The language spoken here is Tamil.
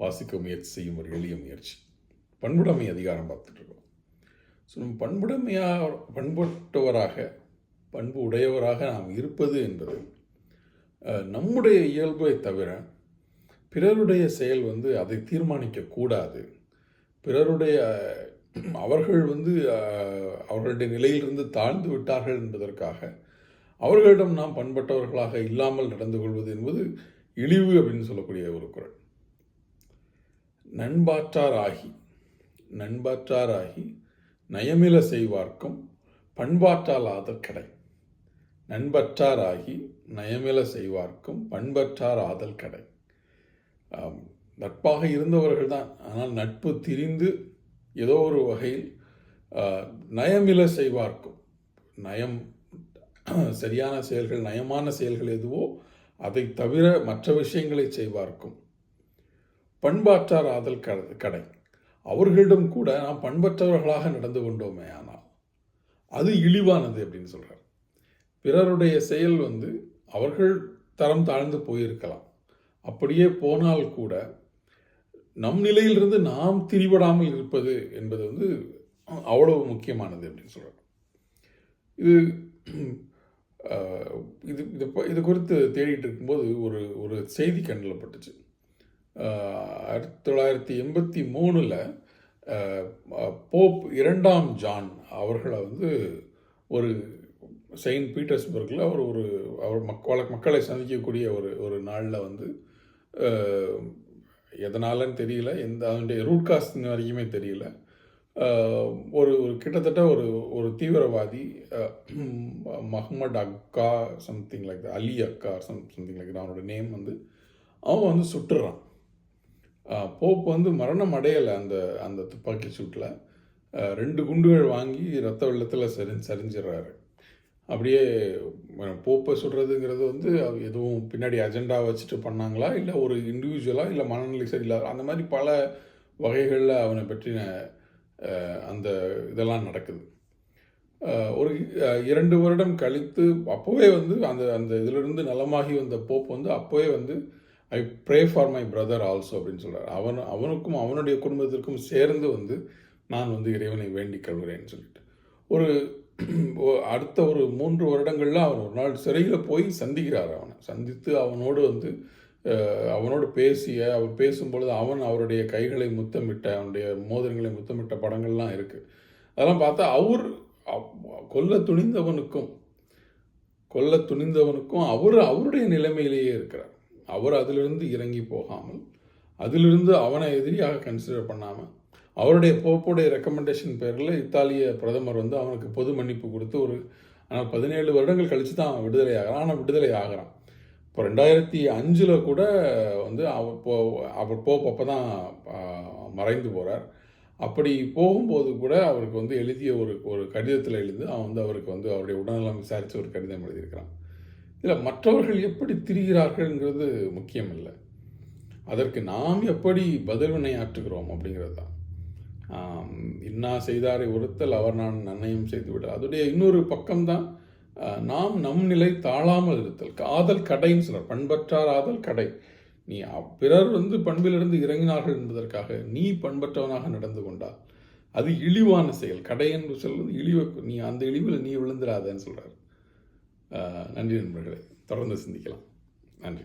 வாசிக்க முயற்சி செய்யும் ஒரு எளிய முயற்சி. பண்புடைமை அதிகாரம் பார்த்துட்ருக்கோம் ஸோ நம்ம பண்புடைமையாக பண்பட்டவராக பண்பு உடையவராக நாம் இருப்பது என்பது நம்முடைய இயல்பை தவிர பிறருடைய செயல் வந்து அதை தீர்மானிக்கக்கூடாது பிறருடைய அவர்கள் வந்து அவர்களுடைய நிலையிலிருந்து தாழ்ந்து விட்டார்கள் என்பதற்காக அவர்களிடம் நாம் பண்பட்டவர்களாக இல்லாமல் நடந்து கொள்வது என்பது இழிவு அப்படின்னு சொல்லக்கூடிய ஒரு குரல். நண்பாற்றாராகி நண்பாற்றாராகி நயமில செய்வார்க்கும் பண்பாற்றால் ஆதல் கடை. நண்பற்றாராகி நயமில செய்வார்க்கும் பண்பற்றார் ஆதல் கடை நட்பாக இருந்தவர்கள் தான். ஆனால் நட்பு திரிந்து ஏதோ ஒரு வகையில் நயமில செய்வார்க்கும். நயம் சரியான செயல்கள் நயமான செயல்கள் எதுவோ அதை தவிர மற்ற விஷயங்களை செய்வார்க்கும். பண்பாற்றார் ஆதல் கடை அவர்களிடம் கூட நாம் பண்பற்றவர்களாக நடந்து கொண்டோமே ஆனால் அது இழிவானது அப்படின்னு சொல்கிறார் பிறருடைய செயல் வந்து அவர்கள் தரம் தாழ்ந்து போயிருக்கலாம். அப்படியே போனால் கூட நம் நிலையிலிருந்து நாம் திரிபடாமல் இருப்பது என்பது வந்து அவ்வளவு முக்கியமானது அப்படின்னு சொல்கிறார் இது இது இது இது குறித்து தேடிட்டு இருக்கும்போது ஒரு ஒரு செய்தி கண்ணில் பட்டுச்சு. ஆயிரத்தி தொள்ளாயிரத்தி எண்பத்தி மூணில் போப் இரண்டாம் ஜான் அவர்களை வந்து ஒரு செயின்ட் பீட்டர்ஸ்பர்கில் அவர் ஒரு அவர் மக் மக்களை சந்திக்கக்கூடிய ஒரு ஒரு நாளில் வந்து எதனாலன்னு தெரியல எந்த அதனுடைய ரூட் காஸ்ட் வரைக்குமே தெரியல. ஒரு ஒரு கிட்டத்தட்ட ஒரு ஒரு தீவிரவாதி மஹமட் அக்கா சம்திங் லைக் அலி அக்கா சம் சம்திங் லைக் அவனோட நேம் வந்து அவன் வந்து சுட்டுறான். போப் வந்து மரணம் அடையலை அந்த அந்த துப்பாக்கி சூட்டில் ரெண்டு குண்டுகள் வாங்கி ரத்த வெள்ளத்தில் சரி சரிஞ்சிடுறாரு அப்படியே போப்பை சுடுறதுங்கிறது வந்து எதுவும் பின்னாடி அஜெண்டா வச்சுட்டு பண்ணாங்களா? இல்லை ஒரு இண்டிவிஜுவலாக இல்லை மனநிலை சரியில்லாத அந்த மாதிரி பல வகைகளில் அவனை பற்றின அந்த இதெல்லாம் நடக்குது. ஒரு இரண்டு வருடம் கழித்து அப்போவே வந்து அந்த அந்த இதிலிருந்து நலமாகி வந்த போப் வந்து அப்போவே வந்து I pray for my brother also அப்படின்னு சொல்கிறார் அவன் அவனுக்கும் அவனுடைய குடும்பத்திற்கும் சேர்ந்து வந்து நான் வந்து இறைவனை வேண்டிக் கொள்கிறேன்னு சொல்லிட்டு. ஒரு அடுத்த ஒரு மூன்று வருடங்களில் அவன் ஒரு நாள் சிறையில் போய் சந்திக்கிறார் அவனை. சந்தித்து அவனோடு வந்து அவனோடு பேசிய அவர் பேசும்பொழுது அவன் அவருடைய கைகளை முத்தமிட்ட அவனுடைய மோதிரங்களை முத்தமிட்ட படங்கள்லாம் இருக்குது அதெல்லாம் பார்த்தா அவர் கொல்ல துணிந்தவனுக்கும் கொல்ல துணிந்தவனுக்கும் அவர் அவருடைய நிலைமையிலேயே இருக்கிறார். அவர் அதிலிருந்து இறங்கி போகாமல் அதிலிருந்து அவனை எதிரியாக கன்சிடர் பண்ணாமல் அவருடைய போப்புடைய ரெக்கமெண்டேஷன் பேரில் இத்தாலிய பிரதமர் வந்து அவனுக்கு பொது மன்னிப்பு கொடுத்து ஒரு ஆனால் பதினேழு வருடங்கள் கழித்து தான் அவன் விடுதலை ஆகிறான். ஆனால் விடுதலை ஆகிறான். இப்போ ரெண்டாயிரத்தி அஞ்சில் கூட வந்து அவர் போ அவர் போப் அப்போ தான் மறைந்து போகிறார் அப்படி போகும்போது கூட அவருக்கு வந்து எழுதிய ஒரு ஒரு கடிதத்தில் எழுந்து அவன் வந்து அவருக்கு வந்து அவருடைய உடல்நலம் விசாரித்து ஒரு கடிதம் எழுதியிருக்கிறான். இல்லை மற்றவர்கள் எப்படி திரிகிறார்கள்ங்கிறது முக்கியம் இல்லை அதற்கு நாம் எப்படி பதில்வினை ஆற்றுகிறோம் அப்படிங்கிறது தான். இன்னா செய்தாரை ஒருத்தல் அவர் நான் நன்னயம் செய்து விட அதோடைய இன்னொரு பக்கம்தான் நாம் நம் நிலை தாழாமல் இருத்தல். காதல் கடைன்னு சொல்றார் பண்பற்றார் ஆதல் கடை. நீ பிறர் வந்து பண்பிலிருந்து இறங்கினார்கள் என்பதற்காக நீ பண்பற்றவனாக நடந்து கொண்டால் அது இழிவான செயல். கடை என்று சொல்வது இழிவு நீ அந்த இழிவில் நீ விழுந்துடாதன்னு சொல்கிறார் நன்றி நண்பர்களே. தொடர்ந்து சிந்திக்கலாம். நன்றி.